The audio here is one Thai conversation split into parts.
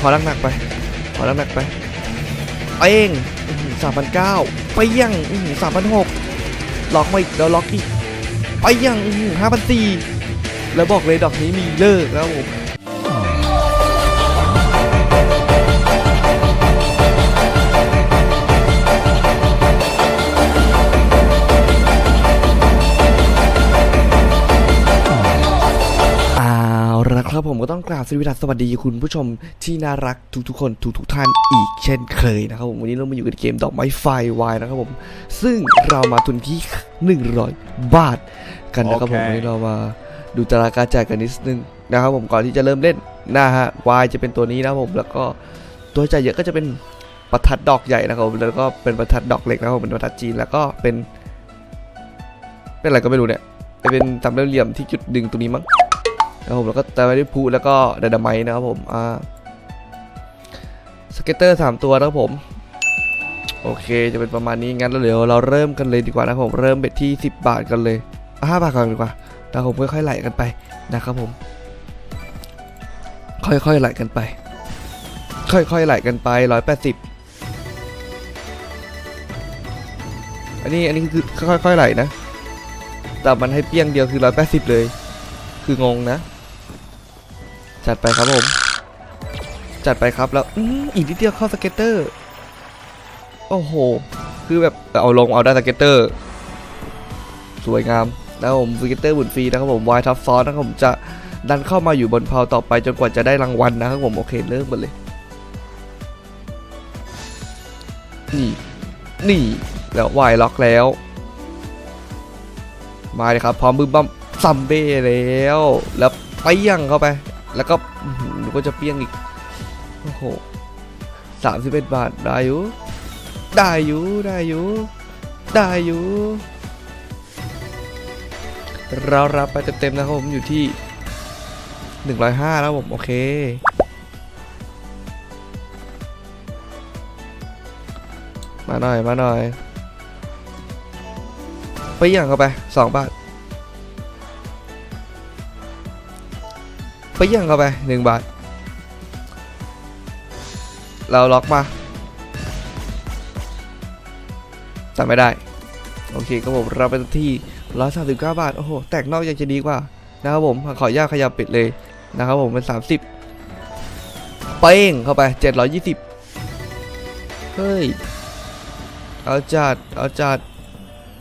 ขอหนักไป ขอหนักไปเองสามพันเก้าไปยังสามพันหกล็อกมาอีกแล้วล็อกอีกไปยังห้าพันสี่แล้วบอกเลยดอกนี้มีเลิกแล้วผม ก็ต้องกราบสวัสดีคุณผู้ชมที่น่ารักทุกๆคนทุกๆท่านอีกเช่นเคยนะครับผมวันนี้เรามาอยู่กับเกมดอกไม้ไฟวายนะครับผมซึ่งเรามาทุนที่ 100 บาทกันนะครับผมวันนี้เรามาดูตารางการจ่ายกันนิดนึงนะครับผมก่อนที่จะเริ่มเล่นนะฮะวายจะเป็นตัวนี้นะผมแล้วก็ตัวจ่ายเยอะก็จะเป็นประทัดดอกใหญ่นะครับแล้วก็เป็นประทัดดอกเล็กนะครับผมเป็นประทัดจีนแล้วก็เป็นเป็นอะไรก็ไม่รู้เนี่ยเป็นสามเหลี่ยมที่จุดดึงตรงนี้มั้ง นะครับผมแล้วก็แต่ไม่ได้พูแล้วก็ไดนาไมต์นะครับผมอ่าสเก็ตเตอร์สามตัวนะครับผมโอเค จะเป็นประมาณนี้งั้นแล้วเดี๋ยวเราเริ่มกันเลยดีกว่านะครับผมเริ่มเบ็ดที่ 10 บาทกันเลยห้าบาทก่อนดีกว่านะครับผมค่อยๆไหลกันไปนะครับผม ค่อยๆไหลกันไป ค่อยๆไหลกันไปร้อยแปดสิบอันนี้อันนี้คือค่อยๆไหลนะ แต่มันให้เปี้ยงเดียวคือร้อยแปดสิบเลย คืองงนะ จัดไปครับผม จัดไปครับแล้วอืมอีกนิดเดียวเข้าสเก็ตเตอร์ โอ้โห คือแบบเอาลงเอาได้สเก็ตเตอร์ สวยงามแล้วผมสเก็ตเตอร์บุญฟรีนะครับผมวายทับซ้อนนะครับผมจะดันเข้ามาอยู่บนเพาต่อไปจนกว่าจะได้รางวัลนะครับผมโอเคเริ่มกันเลยนี่นี่แล้ววายล็อกแล้ว มาเลยครับ พร้อมบึ้มบั้มซัมเบ้แล้ว แล้วไปยังเข้าไป แล้วก็หือก็จะเปี้ยงอีก โอ้โหสามสิบเอ็ดบาท ได้อยู่ ได้อยู่ ได้อยู่ ได้อยู่เรารับไปเต็มๆนะครับผมอยู่ที่หนึ่งร้อยห้าแล้วผม โอเคมาหน่อย มาหน่อย ไปอยังเข้าไปสองบาท ไปยังเข้าไปหนึ่งบาท เราล็อกมาแต่ไม่ได้ โอเคครับผมเราเป็นที่ร้อยสามสิบเก้าบาท โอ้โห แตกนอกยังจะดีกว่า นะครับผม ขออนุญาตขยับปิดเลยนะครับผมเป็นสามสิบเป้งเข้าไปเจ็ดร้อยยี่สิบเฮ้ย เอาจัด เอาจัด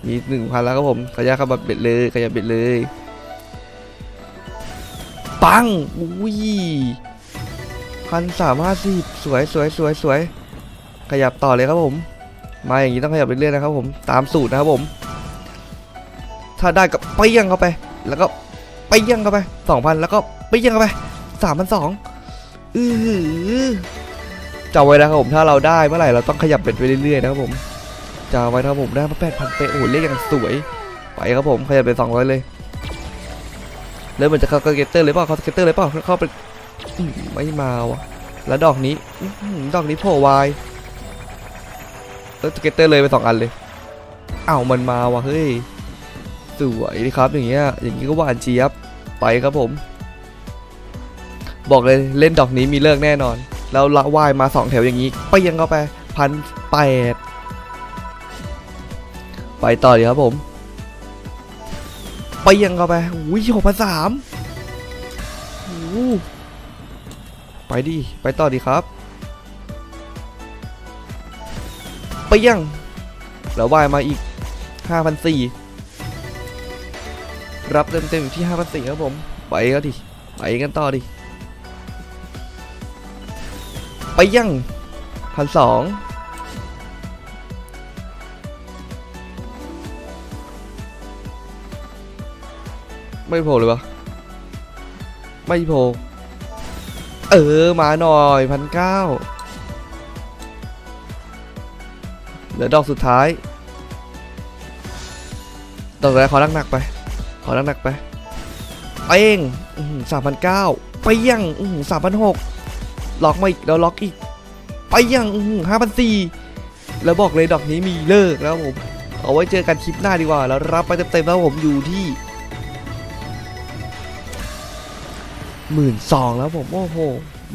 มีหนึ่งพันแล้วครับผมขออนุญาตขยับเบ็ดเลย ขยับเบ็ดเลย ปังอุ้ยพันสามห้าสิบสวยสวยสวยสวยขยับต่อเลยครับผม มาอย่างนี้ต้องขยับไปเรื่อยๆนะครับผมตามสูตรนะครับผม ถ้าได้ก็ไปยังเข้าไป แล้วก็ไปยังเข้าไปสองพันแล้วก็ไปยังเข้าไปสามพันสองอือจำไว้นะครับผมถ้าเราได้เมื่อไหร่เราต้องขยับเบ็ดไปเรื่อยๆนะครับผมจะเอาไว้ถ้าผมได้มาแปดพันเป๊ะโอ้เลขอย่างสวยไปครับผมขยับไปสองร้อยเลย แล้วมันจะเข้าเกตเตอร์เลยเปล่าเข้าเกตเตอร์เลยเปล่าเข้าไปไม่มาวะแล้วดอกนี้ดอกนี้โผล่วายแล้วเกตเตอร์เลยไปสองอันเลยอ้าวมันมาวะเฮ้ยสวยดีครับอย่างเงี้ยอย่างงี้ก็หวานเจี๊ยบไปครับผม บอกเลยเล่นดอกนี้มีเลิกแน่นอน แล้วละว่ายมาสองแถวอย่างนี้ไปยังเข้าไปพันแปดไปต่อดีครับผม ไปยังเข้าไปอุ้ยหกพันสามไปดิ ไปต่อดีครับไปยังแล้วว่ายมาอีกห้าพันสี่รับเต็มเต็มอยู่ที่ห้าพันสี่ครับผม ไปก็ดิ ไปกันต่อดิ ไปยังพันสอง ไม่โผล่เลยวะไม่โผล่เออมาหน่อยพันเก้าเหลือดอกสุดท้ายดอกแรกขอหนักๆไป ขอหนักๆไปเป้งสามพันเก้าไปยังสามพันหกล็อกมาอีกแล้วล็อกอีก ไปยังห้าพันสี่แล้วบอกเลยดอกนี้มีเลิกแล้วผม เอาไว้เจอกันคลิปหน้าดีกว่า แล้วรับไปเต็มๆแล้วผมอยู่ที่ หมื่นสองแล้วผม โอ้โห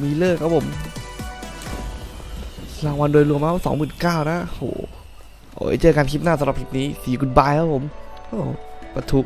มีเลิกครับผม รางวัลโดยรวมแล้สองหมื่นเก้านะโหโอ้ยเจอกันคลิปหน้าสำหรับคลิปนี้สีกุดบายครับผม โอ้ประทุ